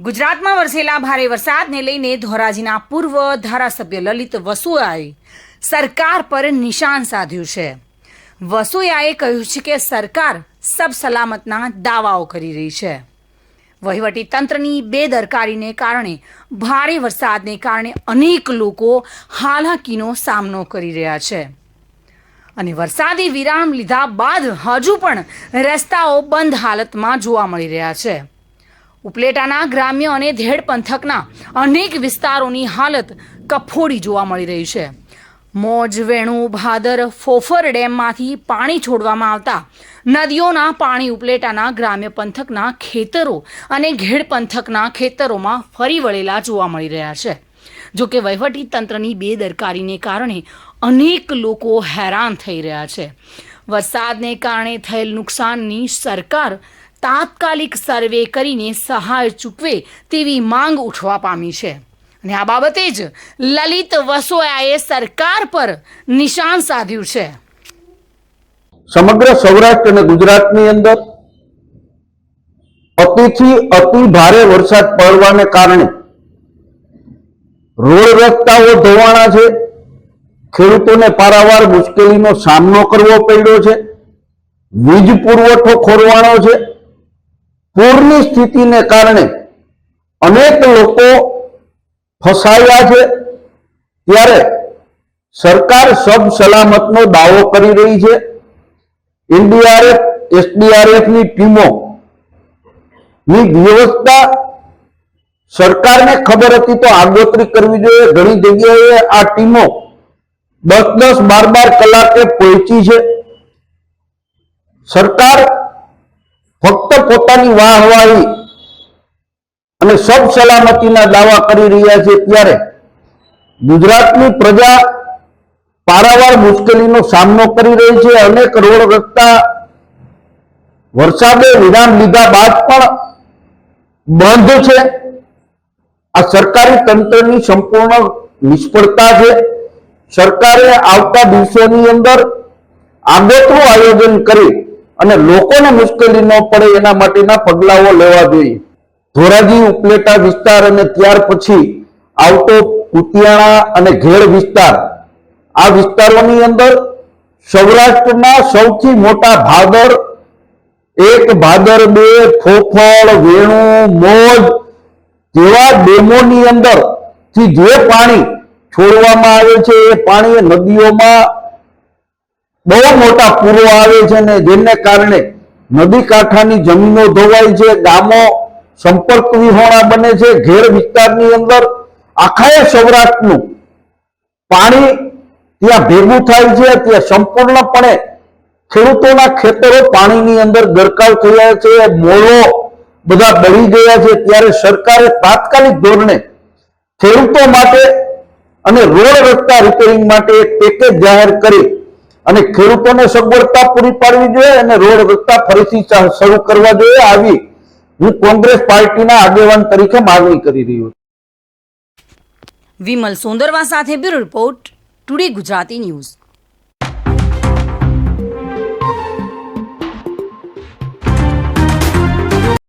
ગુજરાતમાં વરસેલા ભારે વરસાદને લઈને ધોરાજીના પૂર્વ ધારાસભ્ય લલિત વસુઆએ સરકાર પર નિશાન સાધ્યું છે. વસુયાએ કહ્યું છે કે સરકાર સબ સલામતના દાવાઓ કરી રહી છે. વહીવટી તંત્રની બેદરકારીને કારણે ભારે વરસાદને કારણે અનેક લોકો હાલાકીનો સામનો કરી રહ્યા છે. અને વરસાદી વિરામ લીધા બાદ હજુ પણ રસ્તાઓ બંધ હાલતમાં જોવા મળી રહ્યા છે. ઉપલેટાના ગ્રામ્ય અને ધેડ પંથકના અનેક વિસ્તારોની હાલત કફોડી જોવા મળી રહી છે. મોજ, વેણુ, ભાદર, ફોફર ડેમમાંથી પાણી છોડવામાં આવતા નદીઓના પાણી ઉપલેટાના ગ્રામ્ય પંથકના ખેતરો અને ઘેડ પંથકના ખેતરોમાં ફરી વળેલા જોવા મળી રહ્યા છે. જો કે વહીવટી તંત્રની બેદરકારીને કારણે અનેક લોકો હેરાન થઈ રહ્યા છે. વરસાદને કારણે થયેલ નુકસાનની સરકાર તાત્કાલિક સર્વે કરીને સહાય ચૂકવે તેવી માંગ ઉઠવા પામી છે. અને આ બાબતે જ લલિત વસોયાએ સરકાર પર નિશાન સાધ્યું છે. સમગ્ર સૌરાષ્ટ્ર અને ગુજરાતની અંદર અતિથી અતિ ભારે વરસાદ પડવાને કારણે રોડ રસ્તાઓ ધોવાણા છે. ખેડૂતોને પારાવાર મુશ્કેલીનો સામનો કરવો પડ્યો છે. વીજ પુરવઠો ખોરવાનો છે. પૂરની સ્થિતિને કારણે અનેક લોકો ફસાયા છે. ત્યારે સરકાર સબ સલામતનો દાવો કરી રહી છે. એનડીઆરએફ, એસડીઆરએફની ટીમો ની વ્યવસ્થા સરકારને ખબર હતી તો આગોતરી કરવી જોઈએ. ઘણી જગ્યાએ આ ટીમો દસ દસ બાર બાર કલાકે પહોંચી છે. સરકાર ફક્ત પોતાની વાહવાહી અને સબ સલામતીના દાવા કરી રહ્યા છે ત્યારે ગુજરાતની પ્રજા પારાવાર મુશ્કેલીનો સામનો કરી રહી છે. અનેક રોડ રસ્તા વરસાદે વિરામ લીધા બાદ પણ બંધ છે. આ સરકારી તંત્રની સંપૂર્ણ નિષ્ફળતા છે. સરકારે આવતા દિવસોની અંદર આગોતરું આયોજન કરી અને લોકોને મુશ્કેલી ન પડે એના માટેના પગલાઓ લેવા જોઈએ. ધોરાજી ઉપલેટા વિસ્તાર અને ત્યાર પછી આવતો કુતિયાણા અને ઘેડ વિસ્તાર. આ વિસ્તારોની અંદર સૌરાષ્ટ્રના સૌથી મોટા ભાદર, એક ભાદર બે ફોફળ વેણુ, મોજ જેવા ડેમોની અંદરથી જે પાણી છોડવામાં આવે છે એ પાણી નદીઓમાં બહુ મોટા પૂરો આવે છે ને જેને કારણે નદી કાંઠાની જમીનો ધોવાય છે, ગામો સંપર્ક વિહોણા બને છે, ઘેર વિસ્તારની અંદર આખા સૌરાષ્ટ્રનું પાણી ત્યાં ભેગું થાય છે, ત્યાં સંપૂર્ણપણે ખેડૂતોના ખેતરો પાણીની અંદર ગરકાવ થયા છે મોળો બધા બળી ગયા છે. ત્યારે સરકારે તાત્કાલિક ધોરણે ખેડૂતો માટે અને રોડ રસ્તા રિપેરિંગ માટે એક પેકેજ જાહેર કરી અને ખેડૂતોને સગવડતા પૂરી પાડવી જોઈએ અને રોડ રસ્તા ફરીથી શરૂ કરવા જોઈએ આવી હું કોંગ્રેસ પાર્ટીના આગેવાન તરીકે માગણી કરી રહ્યો છું. વિમલ સોંદરવા સાથે bureau report, today Gujarati news.